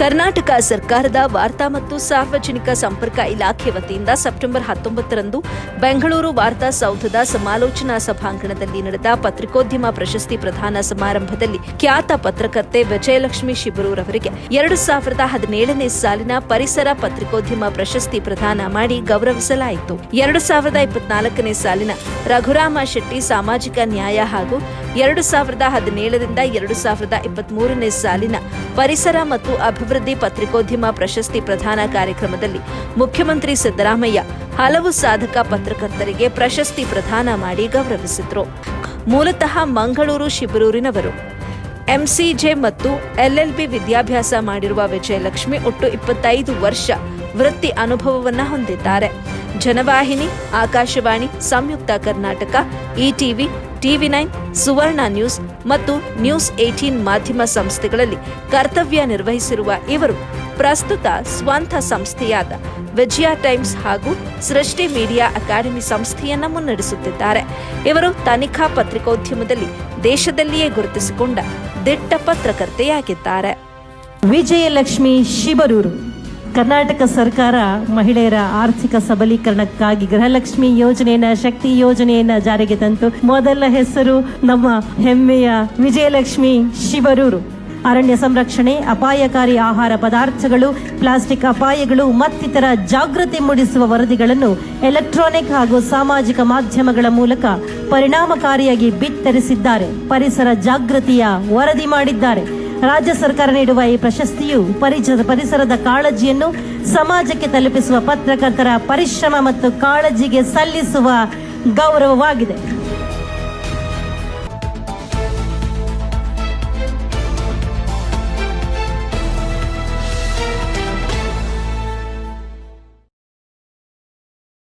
ಕರ್ನಾಟಕ ಸರ್ಕಾರದ ವಾರ್ತಾ ಮತ್ತು ಸಾರ್ವಜನಿಕ ಸಂಪರ್ಕ ಇಲಾಖೆ ವತಿಯಿಂದ ಸೆಪ್ಟೆಂಬರ್ ಹತ್ತೊಂಬತ್ತರಂದು ಬೆಂಗಳೂರು ವಾರ್ತಾ ಸೌಧದ ಸಮಾಲೋಚನಾ ಸಭಾಂಗಣದಲ್ಲಿ ನಡೆದ ಪತ್ರಿಕೋದ್ಯಮ ಪ್ರಶಸ್ತಿ ಪ್ರದಾನ ಸಮಾರಂಭದಲ್ಲಿ ಖ್ಯಾತ ಪತ್ರಕರ್ತೆ ವಿಜಯಲಕ್ಷ್ಮಿ ಶಿಬರೂರ್ ಅವರಿಗೆ ಎರಡು ಸಾವಿರದ ಹದಿನೇಳನೇ ಸಾಲಿನ ಪರಿಸರ ಪತ್ರಿಕೋದ್ಯಮ ಪ್ರಶಸ್ತಿ ಪ್ರದಾನ ಮಾಡಿ ಗೌರವಿಸಲಾಯಿತು. ಎರಡು ಸಾವಿರದ ಇಪ್ಪತ್ನಾಲ್ಕನೇ ಸಾಲಿನ ರಘುರಾಮ ಶೆಟ್ಟಿ ಸಾಮಾಜಿಕ ನ್ಯಾಯ ಹಾಗೂ ಎರಡು ಸಾವಿರದ ಹದಿನೇಳರಿಂದ ಎರಡು ಸಾವಿರದ ಇಪ್ಪತ್ಮೂರನೇ ಸಾಲಿನ ಪರಿಸರ ಮತ್ತು ಅಭಿವೃದ್ಧಿ ಪತ್ರಿಕೋದ್ಯಮ ಪ್ರಶಸ್ತಿ ಪ್ರದಾನ ಕಾರ್ಯಕ್ರಮದಲ್ಲಿ ಮುಖ್ಯಮಂತ್ರಿ ಸಿದ್ದರಾಮಯ್ಯ ಹಲವು ಸಾಧಕ ಪತ್ರಕರ್ತರಿಗೆ ಪ್ರಶಸ್ತಿ ಪ್ರದಾನ ಮಾಡಿ ಗೌರವಿಸಿದ್ರು. ಮೂಲತಃ ಮಂಗಳೂರು, ಶಿಬರೂರಿನವರು. ಎಂಸಿಜೆ ಮತ್ತು ಎಲ್ಎಲ್ಬಿ ವಿದ್ಯಾಭ್ಯಾಸ ಮಾಡಿರುವ ವಿಜಯಲಕ್ಷ್ಮಿ ಒಟ್ಟು ಇಪ್ಪತ್ತೈದು ವರ್ಷ ವೃತ್ತಿ ಅನುಭವವನ್ನು ಹೊಂದಿದ್ದಾರೆ. Janavahini, Akashvani, Samyukta Karnataka ETV TV nine, Suvarna news ಮತ್ತು ನ್ಯೂಸ್ ಏಟೀನ್ ಮಾಧ್ಯಮ ಸಂಸ್ಥೆಗಳಲ್ಲಿ ಕರ್ತವ್ಯ ನಿರ್ವಹಿಸಿರುವ ಇವರು ಪ್ರಸ್ತುತ ಸ್ವಂತ ಸಂಸ್ಥೆಯಾದ ವಿಜಯ ಟೈಮ್ಸ್ ಹಾಗೂ ಸೃಷ್ಟಿ ಮೀಡಿಯಾ ಅಕಾಡೆಮಿ ಸಂಸ್ಥೆಯನ್ನ ಮುನ್ನಡೆಸುತ್ತಿದ್ದಾರೆ. ಇವರು ತನಿಖಾ ಪತ್ರಿಕೋದ್ಯಮದಲ್ಲಿ ದೇಶದಲ್ಲಿಯೇ ಗುರುತಿಸಿಕೊಂಡ ದಿಟ್ಟ ಪತ್ರಕರ್ತೆಯಾಗಿದ್ದಾರೆ ವಿಜಯಲಕ್ಷ್ಮಿ ಶಿಬರೂರು. ಕರ್ನಾಟಕ ಸರ್ಕಾರ ಮಹಿಳೆಯರ ಆರ್ಥಿಕ ಸಬಲೀಕರಣಕ್ಕಾಗಿ ಗೃಹಲಕ್ಷ್ಮಿ ಯೋಜನೆಯನ್ನ, ಶಕ್ತಿ ಯೋಜನೆಯನ್ನ ಜಾರಿಗೆ ತಂತು. ಮೊದಲ ಹೆಸರು ನಮ್ಮ ಹೆಮ್ಮೆಯ ವಿಜಯಲಕ್ಷ್ಮಿ ಶಿವರೂರು. ಅರಣ್ಯ ಸಂರಕ್ಷಣೆ, ಅಪಾಯಕಾರಿ ಆಹಾರ ಪದಾರ್ಥಗಳು, ಪ್ಲಾಸ್ಟಿಕ್ ಅಪಾಯಗಳು ಮತ್ತಿತರ ಜಾಗೃತಿ ಮೂಡಿಸುವ ವರದಿಗಳನ್ನು ಎಲೆಕ್ಟ್ರಾನಿಕ್ ಹಾಗೂ ಸಾಮಾಜಿಕ ಮಾಧ್ಯಮಗಳ ಮೂಲಕ ಪರಿಣಾಮಕಾರಿಯಾಗಿ ಬಿತ್ತರಿಸಿದ್ದಾರೆ. ಪರಿಸರ ಜಾಗೃತಿಯ ವರದಿ ಮಾಡಿದ್ದಾರೆ. ರಾಜ್ಯ ಸರ್ಕಾರ ನೀಡುವ ಈ ಪ್ರಶಸ್ತಿಯು ಪರಿಸರದ ಕಾಳಜಿಯನ್ನು ಸಮಾಜಕ್ಕೆ ತಲುಪಿಸುವ ಪತ್ರಕರ್ತರ ಪರಿಶ್ರಮ ಮತ್ತು ಕಾಳಜಿಗೆ ಸಲ್ಲಿಸುವ ಗೌರವವಾಗಿದೆ.